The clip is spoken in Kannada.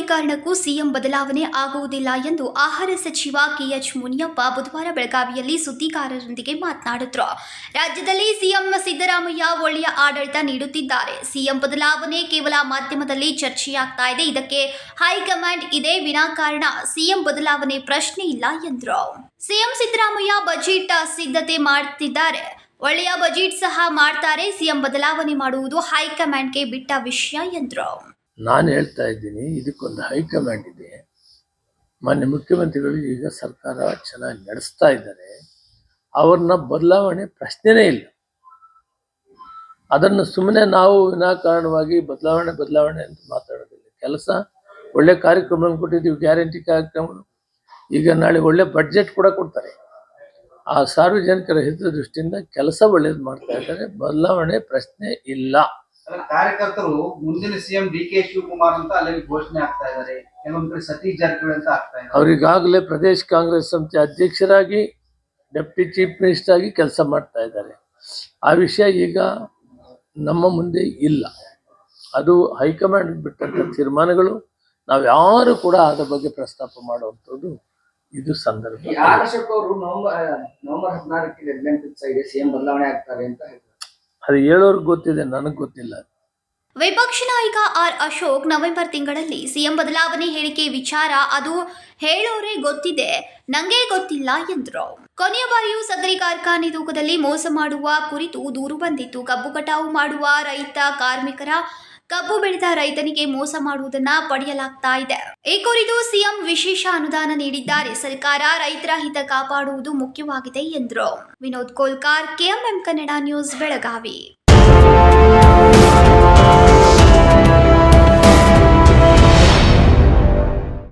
ಕಾರಣಕ್ಕೂ ಸಿಎಂ ಬದಲಾವಣೆ ಆಗುವುದಿಲ್ಲ ಎಂದು ಆಹಾರ ಸಚಿವ ಕೆಎಚ್ ಮುನಿಯಪ್ಪ ಬುಧವಾರ ಬೆಳಗಾವಿಯಲ್ಲಿ ಸುದ್ದಿಗಾರರೊಂದಿಗೆ ಮಾತನಾಡಿದ್ರು. ರಾಜ್ಯದಲ್ಲಿ ಸಿಎಂ ಸಿದ್ದರಾಮಯ್ಯ ಒಳ್ಳೆಯ ಆಡಳಿತ ನೀಡುತ್ತಿದ್ದಾರೆ. ಸಿಎಂ ಬದಲಾವಣೆ ಕೇವಲ ಮಾಧ್ಯಮದಲ್ಲಿ ಚರ್ಚೆಯಾಗ್ತಾ ಇದೆ. ಇದಕ್ಕೆ ಹೈಕಮಾಂಡ್ ಇದೇ. ವಿನಾಕಾರಣ ಸಿಎಂ ಬದಲಾವಣೆ ಪ್ರಶ್ನೆ ಇಲ್ಲ ಎಂದರು. ಸಿಎಂ ಸಿದ್ದರಾಮಯ್ಯ ಬಜೆಟ್ ಸಿದ್ಧತೆ ಮಾಡುತ್ತಿದ್ದಾರೆ ಒಳ್ಳೆಯ ಬಜೆಟ್ ಸಹ ಮಾಡ್ತಾರೆ. ಸಿಎಂ ಬದಲಾವಣೆ ಮಾಡುವುದು ಹೈಕಮಾಂಡ್ಗೆ ಬಿಟ್ಟ ವಿಷಯ ಎಂದರು. ನಾನು ಹೇಳ್ತಾ ಇದ್ದೀನಿ, ಇದಕ್ಕೊಂದು ಹೈಕಮಾಂಡ್ ಇದೆ. ಮಾನ್ಯ ಮುಖ್ಯಮಂತ್ರಿಗಳು ಈಗ ಸರ್ಕಾರ ಚೆನ್ನಾಗಿ ನಡೆಸ್ತಾ ಇದ್ದಾರೆ. ಅವ್ರನ್ನ ಬದಲಾವಣೆ ಪ್ರಶ್ನೆನೇ ಇಲ್ಲ. ಅದನ್ನು ಸುಮ್ಮನೆ ನಾವು ವಿನಾಕಾರಣವಾಗಿ ಬದಲಾವಣೆ ಬದಲಾವಣೆ ಅಂತ ಮಾತಾಡೋದಿಲ್ಲ. ಕೆಲಸ ಒಳ್ಳೆ ಕಾರ್ಯಕ್ರಮ ಕೊಟ್ಟಿದ್ದೀವಿ, ಗ್ಯಾರಂಟಿ ಕಾರ್ಯಕ್ರಮಗಳು ಈಗ ನಾಳೆ ಒಳ್ಳೆ ಬಡ್ಜೆಟ್ ಕೂಡ ಕೊಡ್ತಾರೆ. ಆ ಸಾರ್ವಜನಿಕರ ಹಿತದೃಷ್ಟಿಯಿಂದ ಕೆಲಸ ಒಳ್ಳೇದು ಮಾಡ್ತಾ ಇದ್ದಾರೆ, ಬದಲಾವಣೆ ಪ್ರಶ್ನೆ ಇಲ್ಲ. ಕಾರ್ಯಕರ್ತರು ಮುಂದಿನ ಸಿಎಂ ಡಿ ಕೆ ಶಿವಕುಮಾರ್ ಅಂತ ಅಲ್ಲಿ ಘೋಷಣೆ ಆಗ್ತಾ ಇದ್ದಾರೆ. ಕೆಲವೊಂದು ಕಡೆ ಸತೀಶ್ ಜಾರಕಿಹೊಳಿ ಅಂತ ಆಗ್ತಾ ಇದ್ದಾರೆ. ಅವರಿಗಾಗಲೇ ಪ್ರದೇಶ ಕಾಂಗ್ರೆಸ್ ಸಂಸ್ಥೆ ಅಧ್ಯಕ್ಷರಾಗಿ ಡೆಪ್ಟಿ ಚೀಫ್ ಮಿನಿಸ್ಟರ್ ಆಗಿ ಕೆಲಸ ಮಾಡ್ತಾ ಇದ್ದಾರೆ. ಆ ವಿಷಯ ಈಗ ನಮ್ಮ ಮುಂದೆ ಇಲ್ಲ. ಅದು ಹೈಕಮಾಂಡ್ ಬಿಟ್ಟಂಥ ತೀರ್ಮಾನಗಳು ನಾವು ಯಾರು ಕೂಡ ಅದರ ಬಗ್ಗೆ ಪ್ರಸ್ತಾಪ ಮಾಡುವಂಥದ್ದು ಇದು ಸಂದರ್ಭ. ನವೆಂಬರ್ ಫಿಕ್ಸ್ ಸಿಎಂ ಬದಲಾವಣೆ ಆಗ್ತಾರೆ ಅಂತ ಹೇಳ್ತಾರೆ. ಅದು ಹೇಳೋರ್ಗೆ ಗೊತ್ತಿದೆ, ನನಗೆ ಗೊತ್ತಿಲ್ಲ. ವಿಪಕ್ಷ ನಾಯಕ ಆರ್ ಅಶೋಕ್ ನವೆಂಬರ್ ತಿಂಗಳಲ್ಲಿ ಸಿಎಂ ಬದಲಾವಣೆ ಹೇಳಿಕೆ ವಿಚಾರ ಅದು ಹೇಳೋರೇ ಗೊತ್ತಿದೆ, ನಂಗೆ ಗೊತ್ತಿಲ್ಲ ಎಂದರು. ಕೊನೆಯ ಬಾರಿಯೂ ಸಕ್ಕರೆ ಕಾರ್ಖಾನೆ ತೂಕದಲ್ಲಿ ಮೋಸ ಮಾಡುವ ಕುರಿತು ದೂರು ಬಂದಿತ್ತು. ಕಬ್ಬು ಕಟಾವು ಮಾಡುವ ರೈತ, ಕಾರ್ಮಿಕರ ಕಬ್ಬು ಬೆಳೆದ ರೈತನಿಗೆ ಮೋಸ ಮಾಡುವುದನ್ನ ಪಡೆಯಲಾಗ್ತಾ ಇದೆ. ಈ ಕುರಿತು ಸಿಎಂ ವಿಶೇಷ ಅನುದಾನ ನೀಡಿದ್ದಾರೆ. ಸರ್ಕಾರ ರೈತರ ಹಿತ ಕಾಪಾಡುವುದು ಮುಖ್ಯವಾಗಿದೆ ಎಂದರು. Vinod Kolkar, KMM Kannada news, Belagavi.